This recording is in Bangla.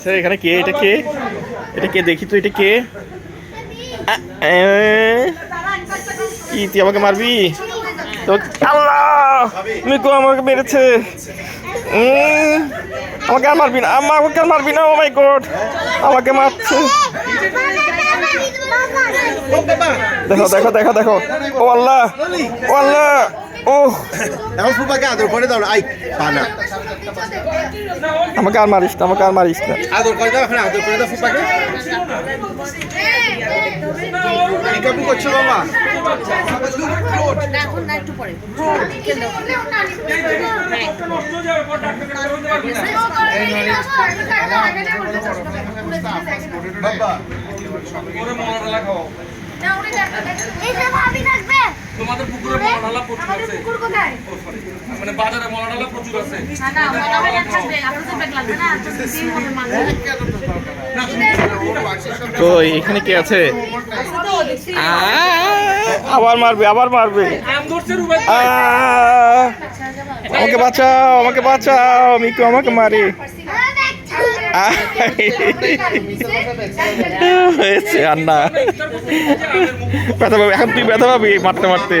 আচ্ছা এখানে কে? এটা কে? এটা কে? দেখি তো, এটা কে? কি, তুই আমাকে মারবি? তো, আল্লাহ! মিকু আমাকে মেরেছে? আমাকে আর মারবি না, আমাকে আর মারবি না ও মাই গড আমাকে মারছে। দেখো দেখো দেখো দেখো। ও আল্লাহ ও আল্লাহ, ও এখন ফুপাকে আদর করে দাও আই পানা আমাকে আর মারিস না আমাকে আর মারিস না। আদর করে দাও এখন আদর করে দাও ফুপাকে এই কাপু করছ বাবা? তোমাদের পুকুরে প্রচুর আছে। মানে বাজারে মলানালা প্রচুর আছে তো এখানে কে আছে আবার মারবে আবার মারবে আমাকে বাঁচাও আমাকে বাঁচাও মিকু আমাকে মারে হয়েছে আর না ব্যথা পাবে এখন তুই ব্যথা পাবি মারতে মারতে